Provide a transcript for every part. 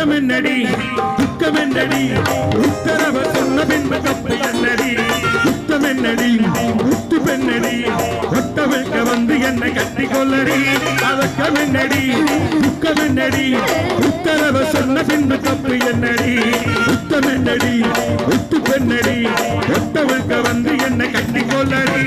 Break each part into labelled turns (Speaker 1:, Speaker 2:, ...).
Speaker 1: துக்கம் என்னடி துக்கம் என்னடி உத்தரவ சொன்ன பின்பு கப்பு என்னடி உத்தம் என்னடி முத்து பெண்ணடி ஒட்ட வைக்க வந்து என்னை கட்டி கொள்ளடி அவக்கம் என்னடி துக்கம் என்னடி உத்தரவ சொன்ன பின்பு கப்பு என்னடி? உத்தம் என்னடி முத்து பெண்ணடி ஒட்ட வைக்க வந்து என்னை கட்டி கொள்ளடி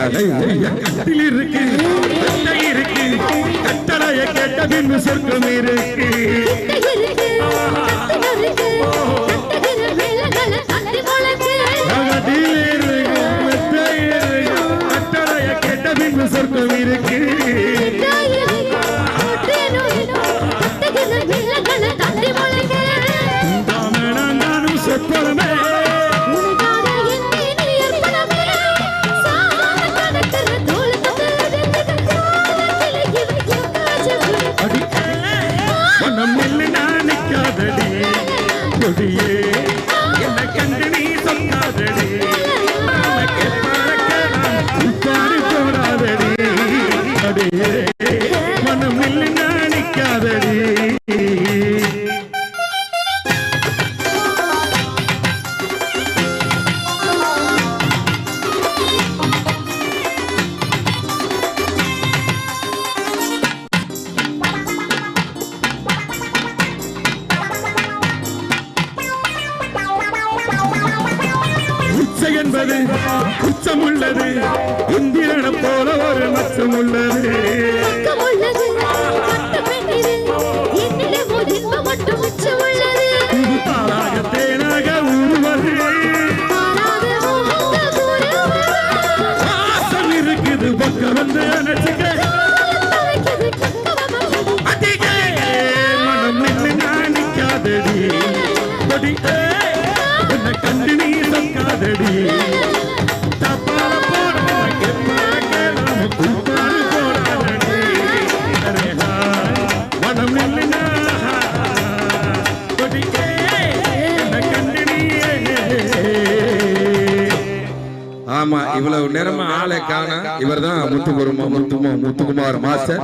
Speaker 1: ஐயா கட்டில் இருக்கு கட்டை இருக்கு கட்டளைய கேட்ட பின்பு சொர்க்கம் இருக்கு
Speaker 2: இருக்கு இருக்கு.
Speaker 1: இருக்குது பக்கம் வந்து
Speaker 3: நினைச்சுக்க இவர் தான் முத்துக்குருமா முத்துமா Muthukumar master?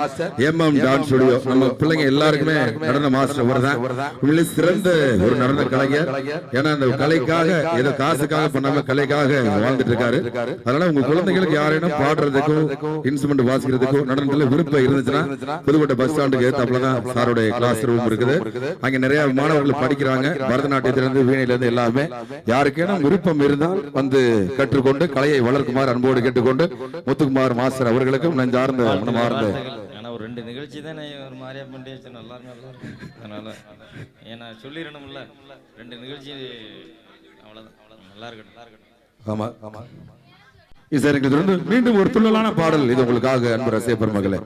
Speaker 3: M M dance studio நம்ம பிள்ளைங்க எல்லாருக்குமே நடன மாஸ்டர் தான் உண்மையிலே சிறந்த ஒரு நடன கலைஞர். ஏன்னா அந்த கலைக்காக ஏதோ காசுக்காக பண்ணாம கலைக்காக வாழ்ந்துட்டு இருக்காரு. அதனால உங்க குழந்தைகளுக்கு யாரேனும் பாடுறதுக்கும் இன்ஸ்ட்ருமெண்ட் வாசிக்கிறதுக்கும் நடனத்துல விருப்பம் இருந்துச்சுன்னா புதுக்கோட்டை பஸ் ஸ்டாண்டுக்கு ஏத்தாப்புல தான் சாருடைய கிளாஸ் ரூம் இருக்குது. அங்க நிறைய மாணவர்கள் படிக்கிறாங்க. பரதநாட்டியத்துல இருந்து வீணையில இருந்து எல்லாமே யாருக்கேனும் விருப்பம் இருந்தால் வந்து கற்றுக்கொண்டு கலையை வளர்க்குமாறு அன்போடு கேட்டுக்கொண்டு முத்துக்குமார் மாஸ்டர் அவர்களுக்கும் நெஞ்சார்ந்த மனமார்ந்த
Speaker 4: ஆனா ஒரு ரெண்டு நிகழ்ச்சி தானே ஒரு மாதிரியா பண்ணி வச்சு நல்லா இருக்கு, நல்லா இருக்கு. அதனால ஏன்னா சொல்லிடணும்ல. ரெண்டு நிகழ்ச்சி அவ்வளவுதான். நல்லா இருக்கட்டும். நல்லா இருக்கட்டும்.
Speaker 3: ஆமா. ஆமா சார் எங்களுக்கு மீண்டும் ஒரு துள்ளலான பாடல். இது உங்களுக்காக அன்பு ரசிக பெருமகளே.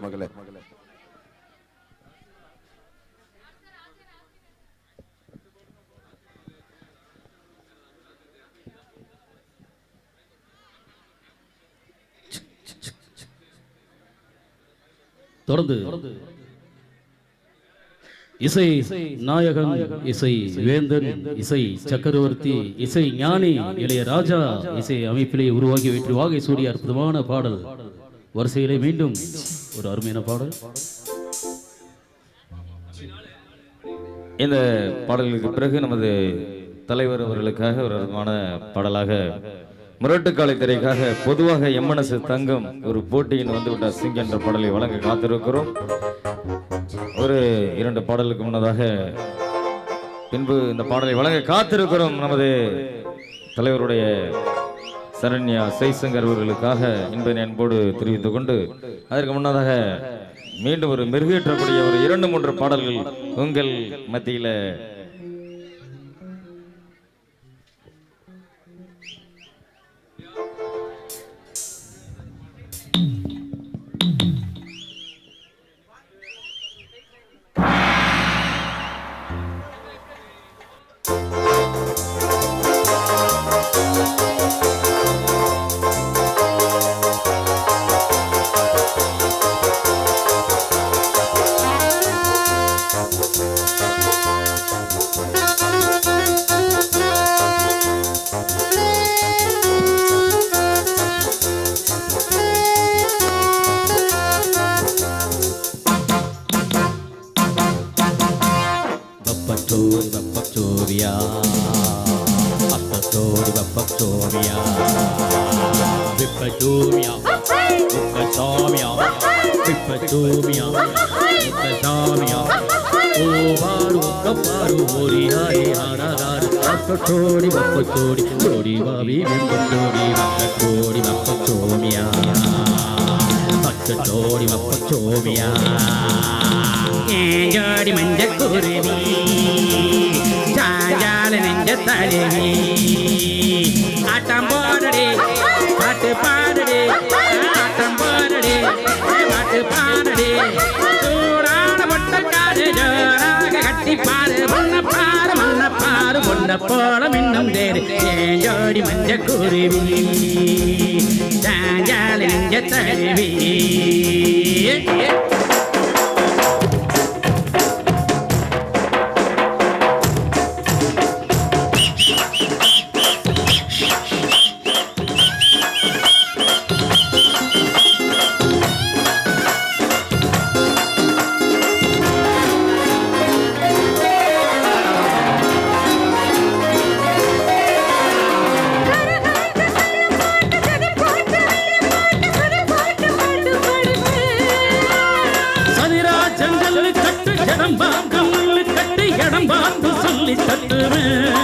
Speaker 5: தொடர்ந்து இசை நாயகன் இசை வேந்தன் இசை சக்கரவர்த்தி இசை ஞானி இளைய ராஜா இசை அமைப்பிலே உருவாகி வெற்றி. வாகை சூடிய அற்புதமான பாடல். வரிசையிலே மீண்டும் ஒரு அருமையான பாடல்.
Speaker 4: இந்த பாடல்களுக்கு பிறகு நமது தலைவர் அவர்களுக்காக ஒரு அற்புதமான பாடலாக முரட்டுக்காலை திரைக்காக பொதுவாக எம்என்எஸ் தங்கம் ஒரு போட்டியின் வந்துவிட்ட சிங் என்ற பாடலை வழங்க காத்திருக்கிறோம். ஒரு இரண்டு பாடலுக்கு முன்னதாக பின்பு இந்த பாடலை வழங்க காத்திருக்கிறோம். நமது தலைவருடைய சரண்யா சைசங்கர் அவர்களுக்காக என்பதை அன்போடு தெரிவித்துக் கொண்டு அதற்கு முன்னதாக மீண்டும் ஒரு மெருகேற்றக்கூடிய ஒரு இரண்டு மூன்று பாடல்கள் உங்கள் மத்தியில்
Speaker 5: வப்பச்சோரி வப்பச்சோரியா அப்பச்சோரி வப்பச்சோரியா விப்பச்சோரியா உப்பசாமியா விப்பச்சோமியா உப்பசாமியா ஓ பாரு கப்பாரு ஓரி ஹாரி ஹாராரு அப்பச்சோடி வப்பச்சோடி சோடி பாவி வெம்பச்சோடி தோடி வப்பச்சோமியா பச்சோடி வப்பச்சோமியா ஏஞ்சோடி மஞ்ச குருவி சாஞ்சால நெஞ்ச தலைவி ஆட்டம் போடடி பாட்டு பாடடி ஆட்டம் போடடி பாட்டு பாடடி சூடான பொட்டக்காடு ஜோராக கட்டி பாரு மண்ண பாரு மண்ண பாரு பொண்ண போல மின்னும் தேரு ஏஞ்சோடி மஞ்ச குருவி சாஞ்சால நெஞ்ச சொல்லி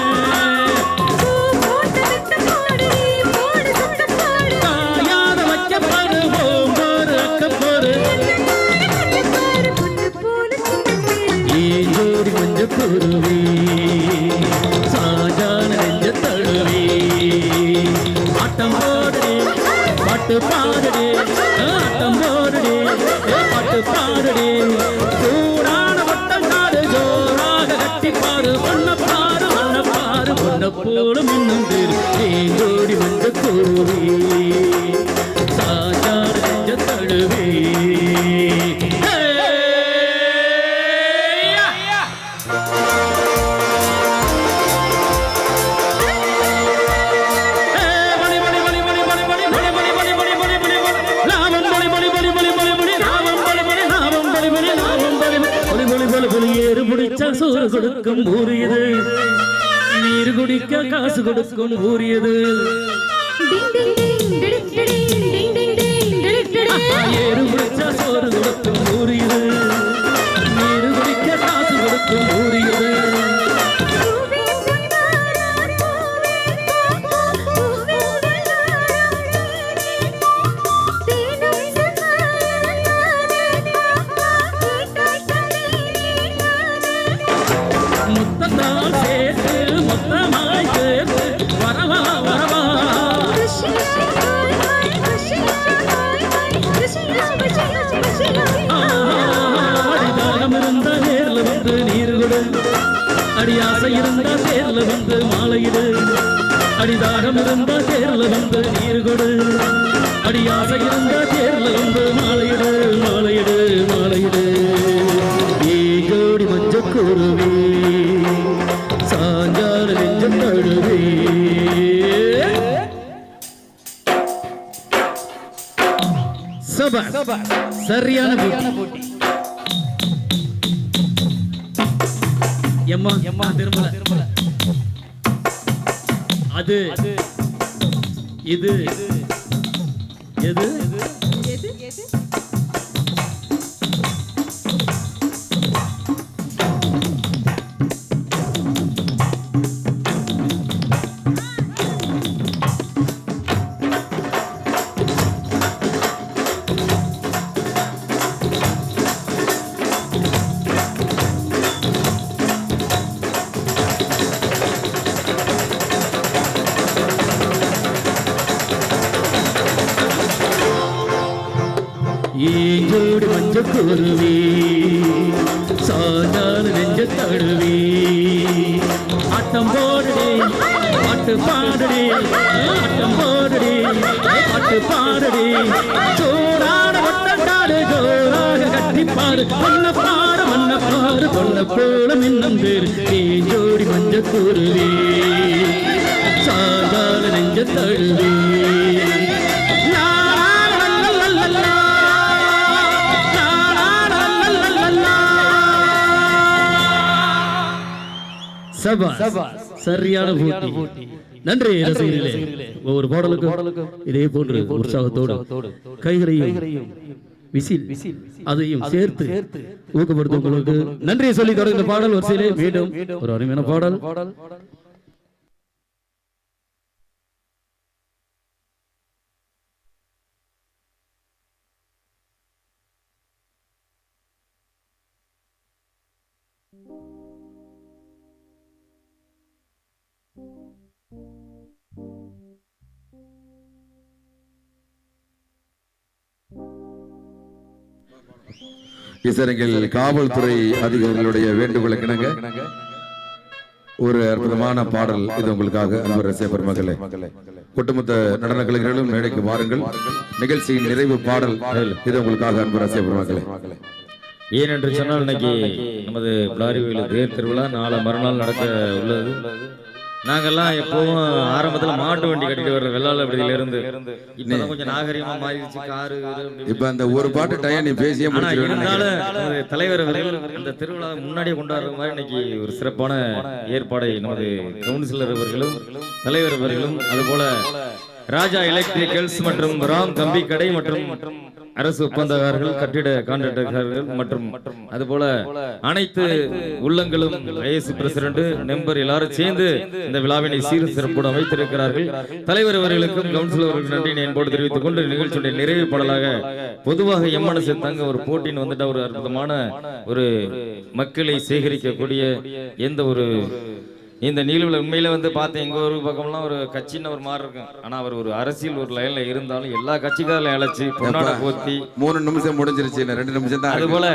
Speaker 5: நெஞ்ச தழுவி Hey! சோறு கொடுக்கும் ஊரியது நீர் குடிக்க காசு கொடுக்கும் டிங் ஏறு முடிச்சா சோறு கொடுக்கும் ஊரில் நீர் குடிக்க காசு கொடுக்கும் வந்து மாலையிடு அடிதாகம் இருந்தா தேர்ல வந்து நீர் கொடு அடி ஆசை இருந்தா தேர்ல வந்து மாலையிடு மாலையிடு மாலையிடு ஏ ஜோடி மஞ்ச குருவி சாஞ்சால நெஞ்ச தழுவி. சரியான போட்டி. எம்மா எம்மா திரும்பல. திரும்பல. அது இது எது ஏஞ்சோடு மஞ்ச கூறுவே சாஞ்சால நெஞ்ச தடுவே. ஆட்டம் போடுடி பாட்டு பாடுடி ஆட்டம் போடுடி பாட்டு பாடுடி சோறாட வட்டாடு ஜோராக கட்டிப்பாடு மன்ன பாடு மன்ன பாடு கொல்ல போல மின்னம் பேர். ஏஞ்சோடி மஞ்ச கூறுவே சாஞ்சால நெஞ்ச தழுவி சரியான போட்டி. நன்றி ரசிகர்களே. ஒவ்வொரு பாடலுக்கும் இதே போன்று உற்சாகத்தோடு கைகளையும் விசில் அதையும் சேர்த்து ஊக்கப்படுத்தும் உங்களுக்கு நன்றி சொல்லி தொடர்ந்த பாடல் வரிசையிலே மீண்டும் ஒரு அருமையான பாடல்.
Speaker 3: இசைஞர்கள் காவல்துறை அதிகாரிகளுடைய வேண்டுகோளை கிணங்க ஒரு அற்புதமான பாடல் இது உங்களுக்காக அன்பர் ரசிக பெருமகளே ஒட்டுமொத்த நடன கலைஞர்களும் மேடைக்கு வாருங்கள். நிகழ்ச்சியின் நிறைவு பாடல் இது உங்களுக்காக அன்பர் ரசிக பெருமகளே
Speaker 4: ஏனென்று சொன்னால் இன்னைக்கு நமது பிளாரிவில் தேர் திருவிழா நாளை மறுநாள் நடக்க உள்ளது. நாங்கெல்லாம் எப்பவும் ஆரம்பத்துல மாட்டு வண்டி கட்டிட்டு வர்ற வெள்ளாள விடுதியில இருந்து. இப்பதான் கொஞ்சம் நாகரிகமா மாறிடுச்சு காரு.
Speaker 3: இப்ப அந்த ஒரு பாட்டு டயம் நீ பேசியே
Speaker 4: இருந்தாலும் தலைவர் அவர்கள் இந்த திருவிழா முன்னாடியே கொண்டாடுற மாதிரி இன்னைக்கு ஒரு சிறப்பான ஏற்பாடை நமது கவுன்சிலர் அவர்களும் தலைவர் அவர்களும் அதுபோல ராஜா எலக்ட்ரிக்கல்ஸ் மற்றும் ராம் கம்பி கடை மற்றும் அரசு ஒப்பந்தக்காரர்கள் கட்டிட கான்ட்ராக்டர்கள் மற்றும் அதுபோல அனைத்து உள்ளங்களும் ஐஎஸ் பிரசிடண்ட் மெம்பர் எல்லாரும் சேர்ந்து இந்த விழாவினை சீர் சிறப்போடு அமைத்திருக்கிறார்கள் தலைவர் அவர்களுக்கும் கவுன்சிலர் அவர்களுக்கு நன்றி என்போடு தெரிவித்துக் கொண்டு நிகழ்ச்சியுடைய நிறைவு பாடலாக பொதுவாக எம்மனசு தங்க ஒரு போட்டின்னு வந்துட்ட ஒரு அற்புதமான ஒரு மக்களை சேகரிக்கக்கூடிய எந்த ஒரு இந்த நிகழ்வுல உண்மையில வந்து பார்த்தேன் எங்க ஒரு பக்கம்லாம் ஒரு கட்சின்னு ஒரு மாதிரி இருக்கும் ஆனா அவர் ஒரு அரசியல் ஒரு லைன்ல இருந்தாலும் எல்லா கட்சிக்காரர்களையும் அழைச்சி பொன்னாட போத்தி
Speaker 3: மூணு நிமிஷம் முடிஞ்சிருச்சு ரெண்டு நிமிஷம் தான்
Speaker 4: அது. போல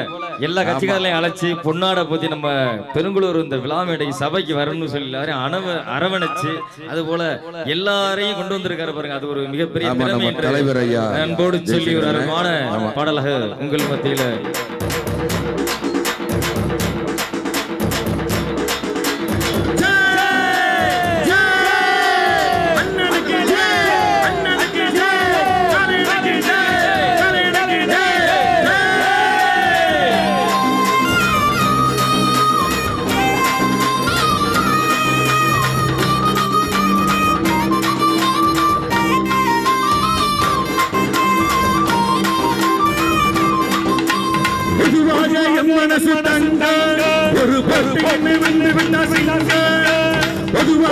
Speaker 4: எல்லா கட்சிக்காரர்களையும் அழைச்சி பொன்னாட போத்தி நம்ம பெருங்குளூர் இந்த விழா மேடை சபைக்கு வரணும்னு சொல்லி எல்லாரையும் அணவ அரவணைச்சு அது போல எல்லாரையும் கொண்டு வந்திருக்காரு பாருங்க அது ஒரு மிகப்பெரிய
Speaker 3: தலைவர் ஐயா
Speaker 4: அன்போடு சொல்லி ஒரு. அருமையான பாடலாக உங்கள் மத்தியில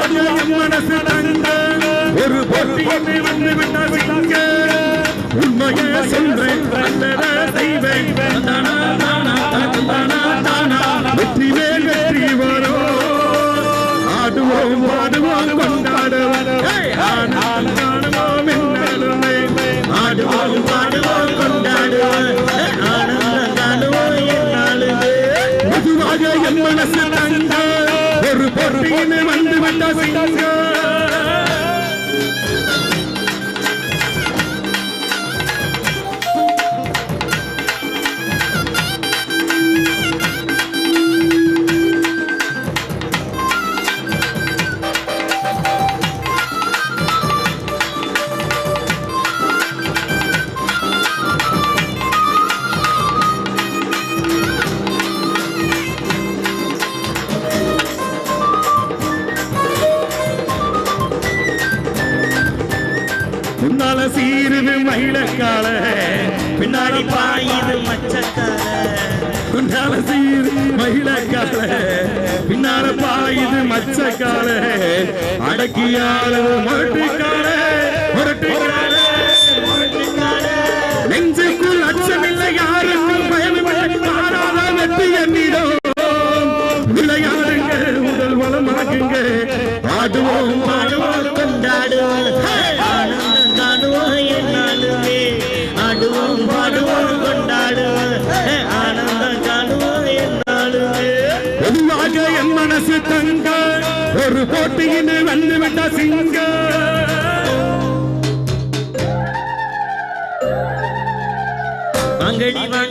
Speaker 1: மனசு தங்க ஒரு பொட்டு என்ன வந்து விட்டா சிங்க உண்மையை சொல்றேன் நல்லத செய்வேன். தானா, தானா, தானா, தானா. வெற்றி மேல் வெற்றி வரும். ஆடுவோம் பாடுவோம் கொண்டாடுவோம். ஹே! ஆனாலும் காணுவோம் என்னாலுமே. ஆடுவோம் பாடுவோம் கொண்டாடுவோம். பின்னால பாயுது மச்சக்கால அடக்கியால முரட்டுக்கால முரட்டுக்கால.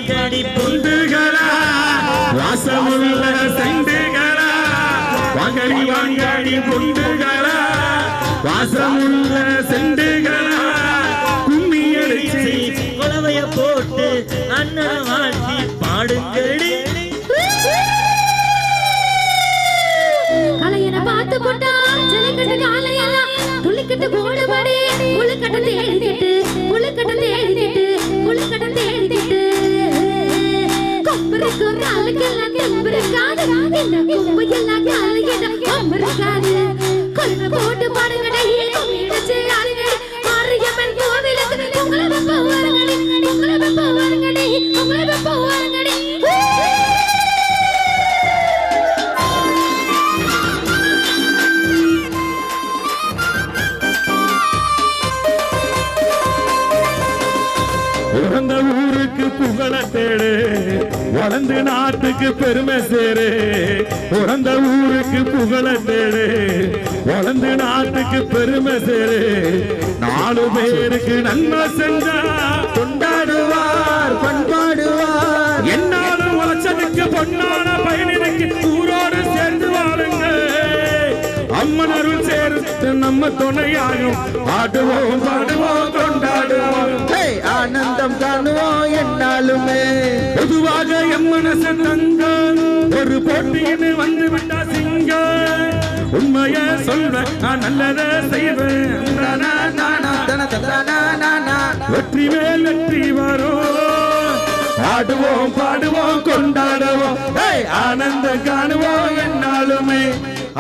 Speaker 6: அடிக்கடி
Speaker 1: புந்துகளா? வாசமுள்ள செண்டுகளா? வாங்கடி வாங்கடி புந்துகளா? வாசமுள்ள செண்டுகளா? கும்மி அடிச்சு
Speaker 6: குழவைய போட்டு அண்ணன் வாழ்த்தி பாடுங்கடி
Speaker 2: கலையனை பார்த்து போட்டா ஜல்லிக்கட்டு காலையெல்லாம் துளிக்கட்டு போடுபடி. முழுக்கட்டத்தை எழுதிட்டு முழுக்கட்டத்தை எழுதிட்டு முழுக்கட்டத்தை வெப்ப வருங்கடி உங்களை வெப்ப வருங்கடி உங்களை வெப்ப வருங்கடி
Speaker 1: உறந்த ஊருக்கு புகழ தேடு வளர்ந்து நாட்டுக்கு பெருமை சேரு. உறந்த ஊருக்கு புகழ தேடு. வளர்ந்து நாட்டுக்கு பெருமை சேரு. நாலு பேருக்கு நன்மை செஞ்சா கொண்டாடுவார் பண்பாடுவார். என்னாலும் உழைச்சதுக்கு பொன்னான பயணிக்கு ஊரோடு சேர்ந்து வாழுங்க. அம்மன் அருள் சேர்த்து நம்ம துணையாகும். ஆடுவோம் பாடுவோம் கொண்டாடுவோம்.
Speaker 7: ஆனந்தம் காணுவோம் என்னாலுமே?
Speaker 1: பொதுவாக எம் மனசு தங்க ஒரு போட்டின்னு வந்து விட்டா சிங்க உண்மைய சொல்வேன் நான் நல்லத செய்வேன். வெற்றி மேல் வெற்றி வரும். ஆடுவோம் பாடுவோம் கொண்டாடுவோம். ஏய், ஆனந்தம் காணுவோம் என்னாலுமே?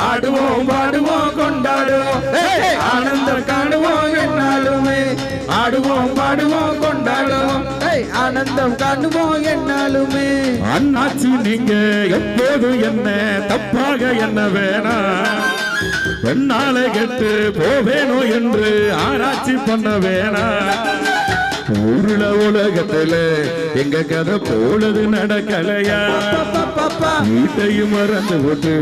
Speaker 1: ஆடுவோம் பாடுவோம் கொண்டாடுவோம். ஏய், ஆனந்தம் காணுவோம் என்னாலுமே? ஆடுவோம் பாடுவோம் கொண்டாடுவோம்.
Speaker 7: ஆனந்தம் காணுவோம் என்னாலுமே.
Speaker 1: அண்ணாச்சி நீங்க எப்போது என்ன? தப்பாக என்ன வேணா. என்னால கெட்டு போவேனோ என்று ஆராய்ச்சி பண்ண வேணா. ஊருல உலகத்துல எங்க கதை போலது நடக்கலையா? வீட்டையும் மறந்து விட்டு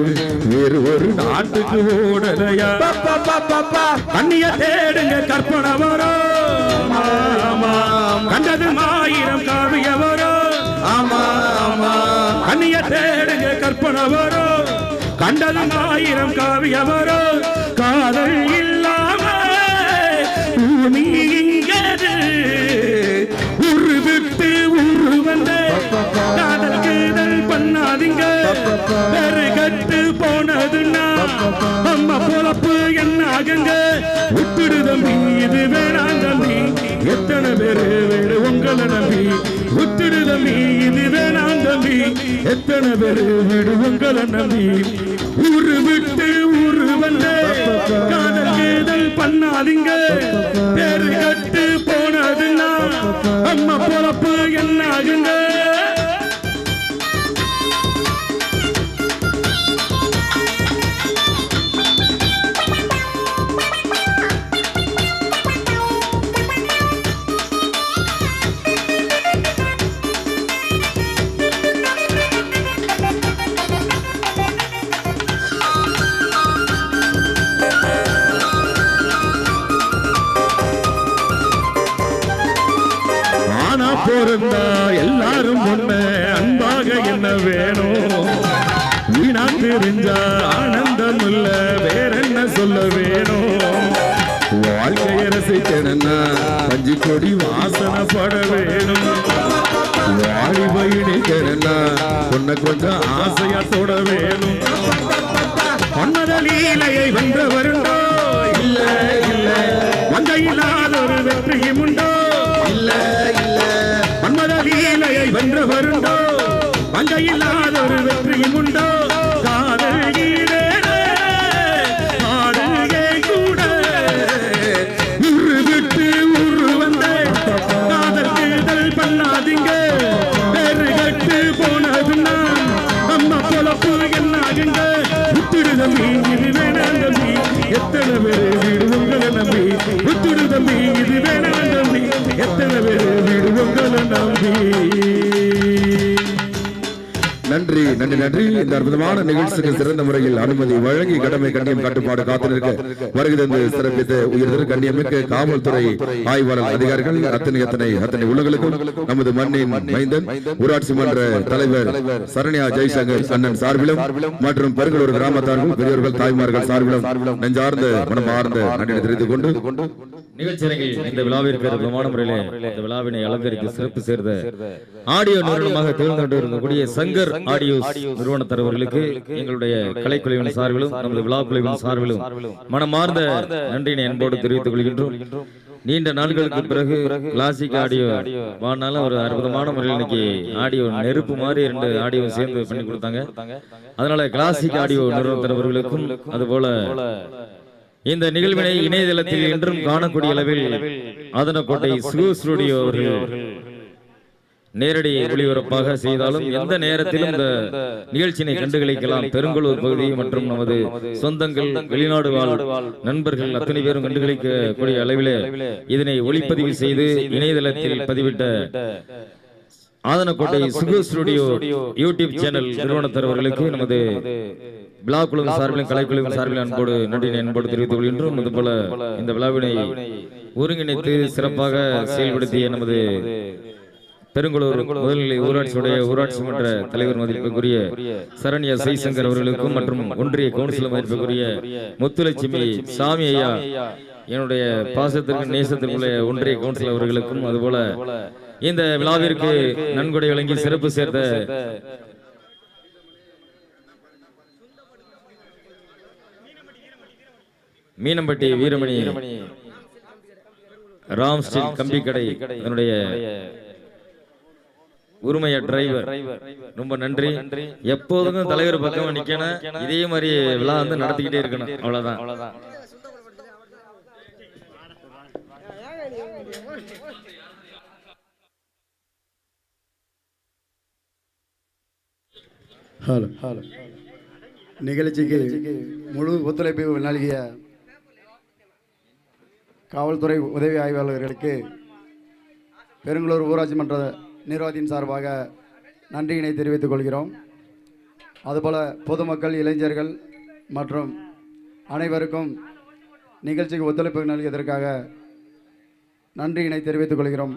Speaker 1: வேறு ஒரு நாட்டுக்கு ஓடலையா? கண்ணிய தேடுங்க கற்பனை வரும். கண்டது ஆயிரம் காவிய வரும். கண்ணிய தேடுங்க கற்பனை வரும். கண்டது ஆயிரம் காவிய வரும். காதல் இல்லாம பூமி ஆகுங்க விட்டுடு தம்பி இது வேணாம் தம்பி. எத்தனை பேரு வேறு உங்களை நம்பி? விட்டுடு தம்பி இது வேணாம் தம்பி. எத்தனை பேரு வீடு உங்களை நம்பி? ஊரு விட்டு ஊரு வந்த காதல் கேதல் பண்ணாதீங்க. பேரு கட்டு போனதுன்னா அம்மா பொழப்பு என்ன ஆகுங்க அன்பாக என்ன வேணும்? வீணா தெரிஞ்சா ஆனந்தம் இல்ல வேற என்ன சொல்ல வேணும்? வாழ்க்கையை ரசிக்கணும்னா அஞ்சு கொடி வாசனை பட வேணும் வாடி பயணிக்கணும்னா உன்னை கொஞ்சம் ஆசையா தொட வேணும். பொன்னதலீலையை என்னாகுங்க விட்டுடு தம்பி இது வேணாம் தம்பி. எத்தனை பேர் வீடு நம்பி தம்பி. இது வேணாம் தம்பி. எத்தனை நம்பி
Speaker 3: நன்றி நன்றி நன்றி. இந்த அற்புதமான நிகழ்ச்சிக்கு சிறந்த முறையில் அனுமதி வழங்கி கடமை கண்ணியம் கட்டுப்பாடு காத்திருக்க வருகை தந்து சிறப்பித்த உயர்திரு கண்ணியமிக்க காவல்துறை ஆய்வாளர் அதிகாரிகள் அத்தனை அத்தனை அத்தனை உள்ளங்களுக்கும் நமது மண்ணின் மைந்தன் ஊராட்சி மன்ற தலைவர் சரண்யா ஜெய்சங்கர் அண்ணன் சார்பிலும் மற்றும் பெருங்களூர் கிராமத்தார்கள் பெரியவர்கள் தாய்மார்கள் சார்பிலும் நெஞ்சார்ந்த மனமார்ந்த நன்றி தெரிவித்துக் கொண்டு
Speaker 4: நிகழ்ச்சியில் இந்த விழாவிற்கு பிரமாண முறையிலே இந்த விழாவினை அலங்கரித்து சிறப்பு சேர்ந்த ஆடியோ நிறுவனமாக தேர்ந்தெடுக்கக்கூடிய சங்கர் ஆடியோ நிறுவன தலைவர்களுக்கு எங்களுடைய கலைக்குழுவின் சார்பிலும் நமது விழா குழுவின் சார்பிலும் மனமார்ந்த நன்றியினை அன்போடு தெரிவித்துக் கொள்கின்றோம். நீண்ட நாட்களுக்கு பிறகு கிளாசிக் ஆடியோ வானால ஒரு அற்புதமான முறையில் இன்னைக்கு ஆடியோ நெருப்பு மாதிரி ரெண்டு ஆடியோ சேர்ந்து பண்ணி கொடுத்தாங்க. அதனால கிளாசிக் ஆடியோ நிறுவன தலைவர்களுக்கும் அதுபோல இந்த நிகழ்வினை இணையதளத்தில் என்றும் காணக்கூடிய அளவில் ஆதனக்கோட்டை சுகு ஸ்டுடியோ அவர்கள் நேரடி ஒளிபரப்பாக செய்தாலும் எந்த நேரத்திலும் இந்த நிகழ்ச்சியினை கண்டுகளிக்கலாம். பெருங்கலூர் பகுதி மற்றும் நமது சொந்தங்கள் வெளிநாடு வாழ் நண்பர்கள் அத்தனை பேரும் கண்டுகளிக்கக்கூடிய அளவிலே இதனை ஒளிப்பதிவு செய்து இணையதளத்தில் பதிவிட்ட Adhanakottai Sugu studio YouTube channel நிறுவன தலைவர்களுக்கு நமது விழா குழு சார்பிலும் கலைக்குழுவின் சார்பில் அன்போடு நன்றி அன்போடு தெரிவித்துக் கொள்கின்றோம். அதுபோல இந்த விழாவினை ஒருங்கிணைத்து சிறப்பாக செயல்படுத்திய நமது பெருங்குளூர் முதல்நிலை ஊராட்சியுடைய ஊராட்சி மன்ற தலைவர் மதிப்புக்குரிய சரண்யா சைசங்கர் அவர்களுக்கும் மற்றும் ஒன்றிய கவுன்சிலர் மதிப்புக்குரிய முத்துலட்சுமி சாமி ஐயா என்னுடைய பாசத்திற்கு நேசத்திற்குள்ள ஒன்றிய கவுன்சிலர் அவர்களுக்கும் அதுபோல இந்த விழாவிற்கு நன்கொடை வழங்கி சிறப்பு சேர்த்த மீனம்பட்டி வீரமணி ராம் ஸ்டீல் கம்பி கடை என்னுடைய உரிமைய டிரைவர் ரொம்ப நன்றி. எப்போதும் தலைவர் பக்கம் நிக்கணும். இதே மாதிரி விழா வந்து நடத்திக்கிட்டே இருக்கணும். அவ்வளவுதான்.
Speaker 8: Hello hello. நிகழ்ச்சிக்கு முழு ஒத்துழைப்பு நல்கிய காவல்துறை உதவி ஆய்வாளர்களுக்கு பெருங்களூர் ஊராட்சி மன்ற நிர்வாகத்தின் சார்பாக நன்றியினை தெரிவித்துக் கொள்கிறோம். அதுபோல பொதுமக்கள் இளைஞர்கள் மற்றும் அனைவருக்கும் நிகழ்ச்சிக்கு ஒத்துழைப்பு நல்கியதற்காக நன்றியினை தெரிவித்துக் கொள்கிறோம்.